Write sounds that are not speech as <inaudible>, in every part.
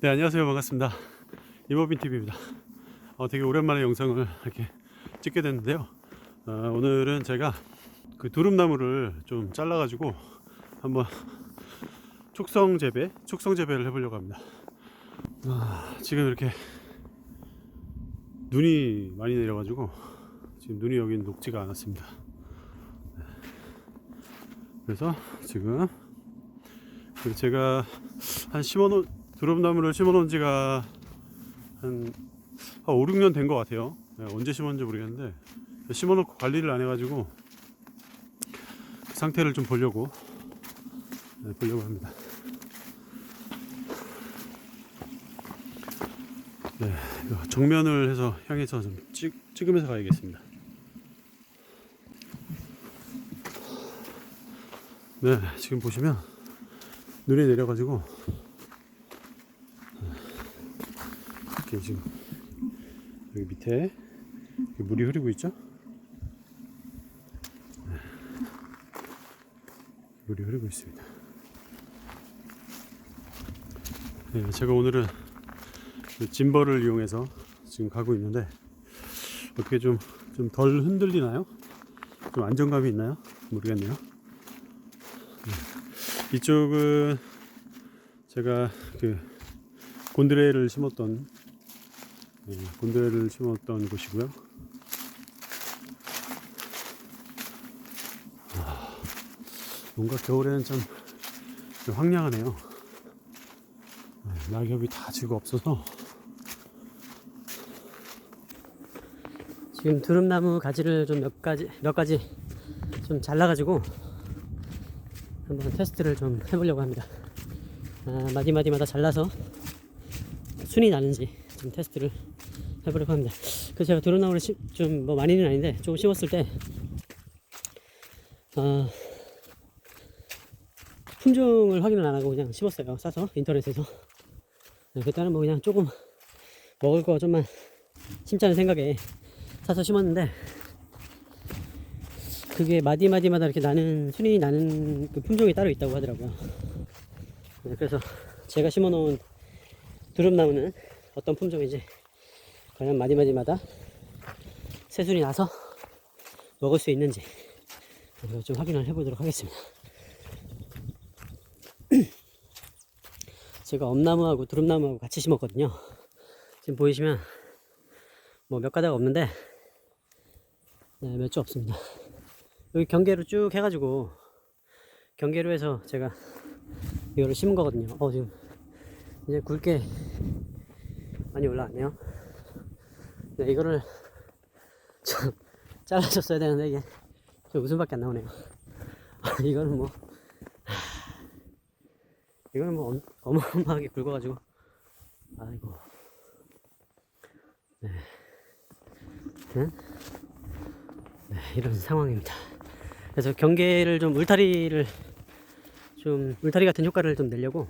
네 안녕하세요 반갑습니다 이모빈 TV입니다. 어, 되게 오랜만에 영상을 이렇게 찍게 됐는데요. 어, 오늘은 제가 그 두릅나무를 좀 잘라 가지고 한번 촉성 재배, 촉성 재배를 해보려고 합니다. 아, 지금 이렇게 눈이 많이 내려 가지고 지금 눈이 여기 녹지가 않았습니다. 네. 그래서 지금 그 제가 한 심어놓은 두릅나무를 심어놓은 지가 한, 한 5, 6년 된 것 같아요. 네, 언제 심었는지 모르겠는데 심어놓고 관리를 안 해가지고 그 상태를 좀 보려고 네, 보려고 합니다. 네, 정면을 해서 향해서 좀 찍, 찍으면서 가야겠습니다. 네, 지금 보시면 눈이 내려가지고 이렇게 지금 여기 밑에 물이 흐르고 있죠? 네. 물이 흐르고 있습니다. 네, 제가 오늘은 그 짐벌을 이용해서 지금 가고 있는데 어떻게 좀 좀 덜 흔들리나요? 좀 안정감이 있나요? 모르겠네요. 네. 이쪽은 제가 그 곤드레를 심었던 네, 곤드레를 심었던 곳이고요. 아, 뭔가 겨울에는 참 황량하네요. 네, 낙엽이 다 지고 없어서 지금 두릅나무 가지를 좀 몇 가지 몇 가지 좀 잘라가지고 한번 테스트를 좀 해보려고 합니다. 아, 마디마디마다 잘라서 순이 나는지 좀 테스트를 해보려고 합니다. 그 제가 두릅나무를 좀뭐 많이는 아닌데 조금 심었을 때 아, 품종을 확인을 안 하고 그냥 심었어요. 싸서 인터넷에서. 네, 그때는 뭐 그냥 조금 먹을 거 좀만 심자는 생각에 사서 심었는데 그게 마디마디마다 이렇게 나는 순이 나는 그 품종이 따로 있다고 하더라고요. 네, 그래서 제가 심어놓은 두릅나무는 어떤 품종인지 과연 마디마디마다 새순이 나서 먹을 수 있는지 좀 확인을 해보도록 하겠습니다. <clears throat> 제가 엄나무하고 두릅나무하고 같이 심었거든요. 지금 보이시면 뭐 몇 가닥 없는데 네, 몇 주 없습니다. 여기 경계로 쭉 해가지고 경계로 해서 제가 이거를 심은 거거든요. 어 지금 이제 굵게 많이 올라왔네요. 네, 이거를 <laughs> 좀 잘라줬어야 되는데 이게 좀 웃음밖에 안 나오네요. <laughs> 이거는 뭐 이거는 뭐 엄- 어마 어마하게 굵어가지고 아이고 네. 네, 이런 상황입니다. 그래서 경계를 좀 울타리를 좀 울타리 같은 효과를 좀 내려고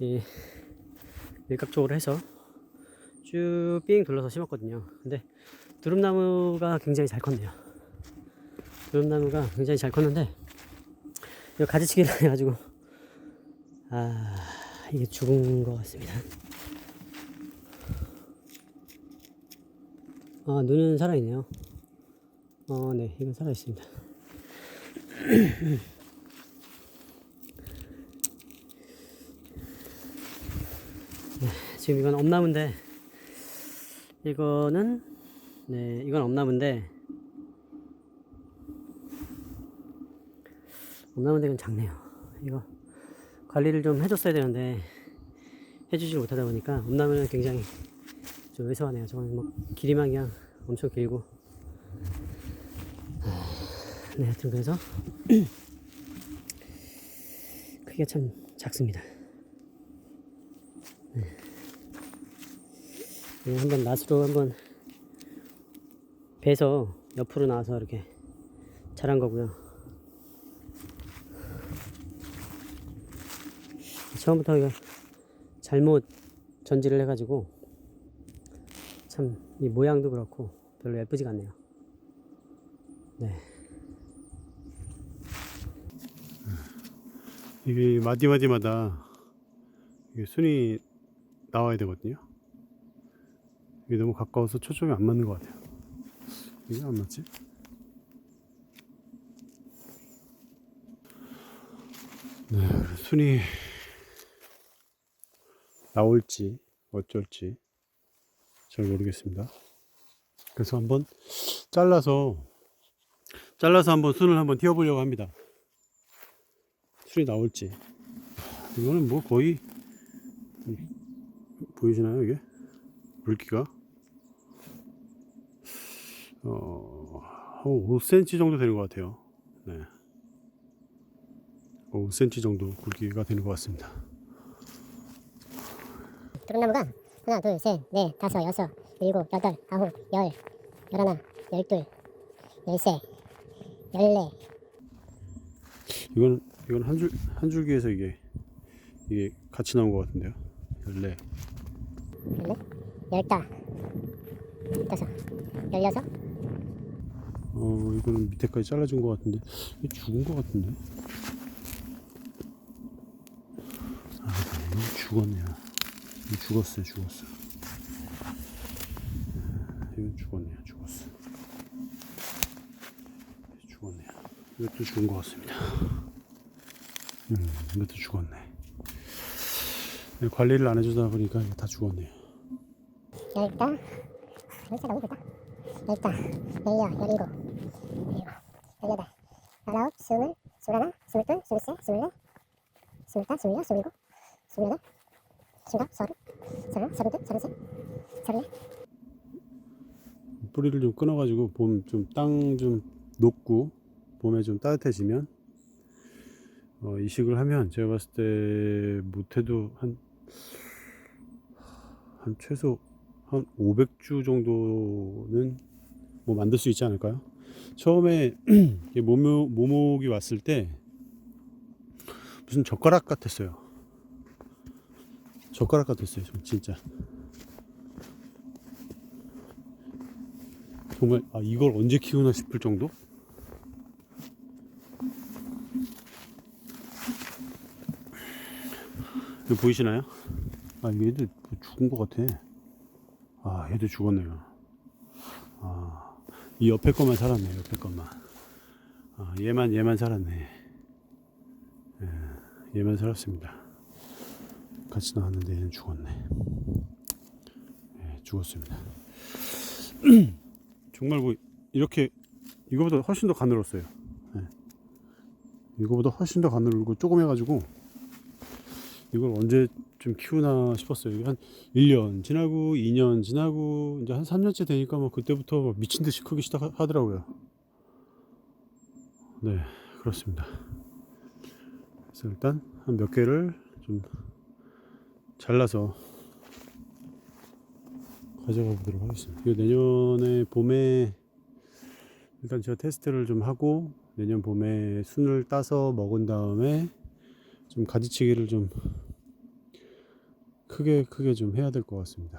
이 일각적으로 해서 쭉 삥 둘러서 심었거든요. 근데 두릅나무가 굉장히 잘 컸네요. 두릅나무가 굉장히 잘 컸는데 이거 가지치기를 <laughs> 해가지고 아 이게 죽은 것 같습니다. 아 눈은 살아있네요. 어, 네, 이건 살아있습니다. <clears throat> 네, 지금 이건 엄나무인데, 이거는, 네, 이건 엄나무인데, 엄나무인데 이건 작네요. 이거 관리를 좀 해줬어야 되는데, 해주지 못하다 보니까 엄나무는 굉장히 좀 왜소하네요. 저건 뭐 길이만 그냥 엄청 길고, 네, 하여튼 그래서 <clears throat> 크기가 참 작습니다. 네. 네, 한번 낫으로 한번 배서 옆으로 나와서 이렇게 자란 거고요. 처음부터 이거 잘못 전지를 해가지고 참 이 모양도 그렇고 별로 예쁘지가 않네요. 네. 이게 마디마디마다 순이 나와야 되거든요. 이게 너무 가까워서 초점이 안 맞는 것 같아요. 이게 안 맞지? 네, 순이 나올지 어쩔지 잘 모르겠습니다. 그래서 한번 잘라서 잘라서 한번 순을 한번 띄워보려고 합니다. 순이 나올지 이거는 뭐 거의 보이시나요 이게 물기가 어, 한 5cm 정도 되는 것 같아요. 네. 5cm 정도 굵기가 되는 것 같습니다. 드럼나무가 하나, 둘, 셋, 넷, 다섯, 여섯, 일곱, 여덟, 아홉, 열, 열하나, 열둘, 열세, 열네, 이건 이건 한 줄 한 줄기에서 이게 이게 같이 나온 것 같은데요. 14. 열네, 열다, 열다섯, 열여섯, 어 이거는 밑에까지 잘라준 것 같은데 죽은 것 같은데. 아 이건 죽었네요. 이거 죽었어요, 죽었어. 아, 이건 죽었네요, 죽었어. 죽었네요. 이것도 죽은 것 같습니다. 음, 이것도 죽었네. 네, 관리를 안 해주다 보니까 다 죽었네요. 열다, 열자 너무 크다. 열다, 열여, 열일곱, 열일곱, 열여덟, 열아홉, 스물, 스물하나, 스물둘, 스물세, 스물넷, 스물다, 스물여, 스물일곱, 스물여덟, 스물아홉, 서른, 서른하나, 서른둘, 서른셋, 서른넷, 뿌리를 좀 끊어가지고 봄 좀땅좀 녹고 봄에 좀 따뜻해지면 어, 이식을 하면 제가 봤을 때 못해도 한, 한 최소 한 500주 정도는 뭐 만들 수 있지 않을까요? 처음에 <clears throat> 모모, 모목이 왔을 때 무슨 젓가락 같았어요. 젓가락 같았어요, 좀 진짜. 정말 아 이걸 언제 키우나 싶을 정도? 이거 보이시나요? 아 얘도 뭐 죽은 것 같아. 아 얘도 죽었네요. 아이 옆에 것만 살았네 옆에 것만. 아 얘만 얘만 살았네. 예, 얘만 살았습니다. 같이 나왔는데 얘는 죽었네. 예, 죽었습니다. <clears throat> 정말 뭐 이렇게 이거보다 훨씬 더 가늘었어요. 예. 이거보다 훨씬 더 가늘고 조그매가지고 이걸 언제 좀 키우나 싶었어요. 한 1년 지나고 2년 지나고 이제 한 3년째 되니까 뭐 그때부터 막 미친 듯이 크기 시작하더라고요. 네, 그렇습니다. 그래서 일단 한 몇 개를 좀 잘라서 가져가 보도록 하겠습니다. 이거 내년에 봄에 일단 제가 테스트를 좀 하고 내년 봄에 순을 따서 먹은 다음에 좀 가지치기를 좀 크게 크게 좀 해야 될 것 같습니다.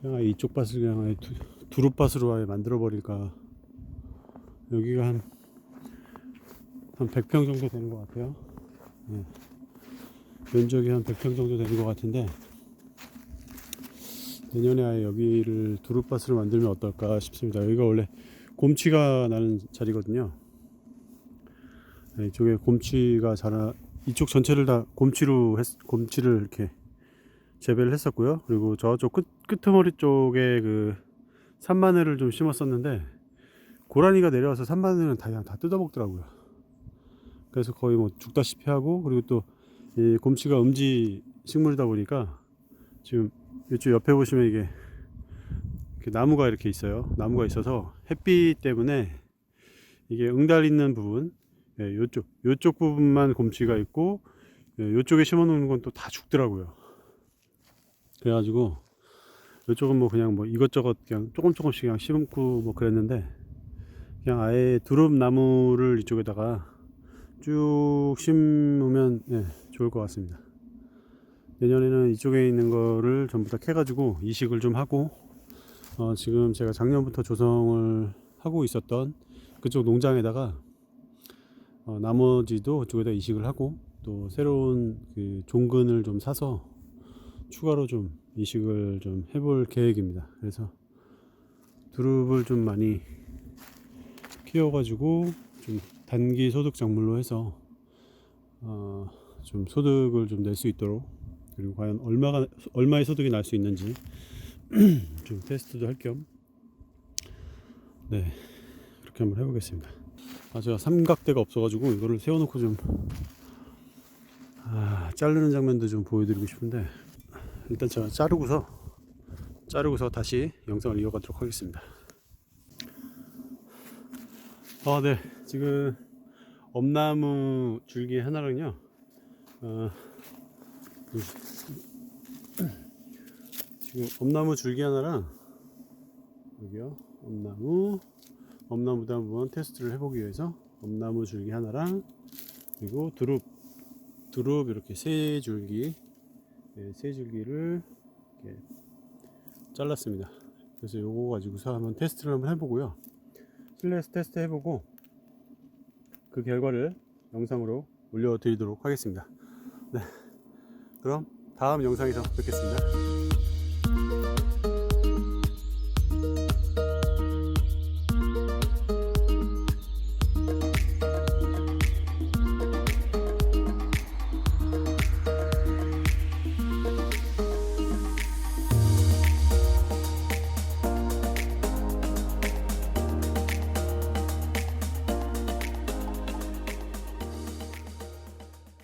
그냥 이쪽 밭을 그냥 아예 두, 두루밭으로 아예 만들어 버릴까. 여기가 한, 한 100평 정도 되는 것 같아요. 네. 면적이 한 100평 정도 되는 것 같은데, 내년에 아예 여기를 두루밭으로 만들면 어떨까 싶습니다. 여기가 원래 곰치가 나는 자리거든요. 네, 이쪽에 곰치가 자라 이쪽 전체를 다 곰치로 했, 곰치를 이렇게 재배를 했었고요. 그리고 저쪽 끝 끄트머리 쪽에 그 산마늘을 좀 심었었는데 고라니가 내려와서 산마늘은 다 그냥 다 뜯어먹더라고요. 그래서 거의 뭐 죽다시피 하고 그리고 또 이 곰치가 음지 식물이다 보니까 지금 이쪽 옆에 보시면 이게 나무가 이렇게 있어요. 나무가 있어서 햇빛 때문에 이게 응달 있는 부분, 예, 요쪽 요쪽 부분만 곰치가 있고 예, 요쪽에 심어 놓는 건또 다 죽더라고요. 그래가지고 요쪽은 뭐 그냥 뭐 이것저것 그냥 조금 조금씩 그냥 심고 뭐 그랬는데 그냥 아예 두릅 나무를 이쪽에다가 쭉 심으면 예, 좋을 것 같습니다. 내년에는 이쪽에 있는 거를 전부 다 캐가지고 이식을 좀 하고 어, 지금 제가 작년부터 조성을 하고 있었던 그쪽 농장에다가 어, 나머지도 그쪽에다 이식을 하고 또 새로운 그 종근을 좀 사서 추가로 좀 이식을 좀 해볼 계획입니다. 그래서 두릅을 좀 많이 키워가지고 좀 단기 소득 작물로 해서 어, 좀 소득을 좀 낼 수 있도록 그리고 과연 얼마가 얼마의 소득이 날 수 있는지 <clears throat> 좀 테스트도 할 겸 네 그렇게 한번 해보겠습니다. 아 제가 삼각대가 없어가지고 이거를 세워놓고 좀 아, 자르는 장면도 좀 보여드리고 싶은데 일단 제가 자르고서 자르고서 다시 영상을 이어가도록 하겠습니다. 아, 네. 지금 엄나무 줄기 하나랑요. 어, 음, 지금 엄나무 줄기 하나랑 여기요. 엄나무 엄나무도 한번 테스트를 해보기 위해서 엄나무 줄기 하나랑 그리고 두릅 두릅 이렇게 세 줄기 네, 세 줄기를 이렇게 잘랐습니다. 그래서 요거 가지고서 한번 테스트를 한번 해보고요. 실내에서 테스트 해보고 그 결과를 영상으로 올려드리도록 하겠습니다. 네, 그럼 다음 영상에서 뵙겠습니다.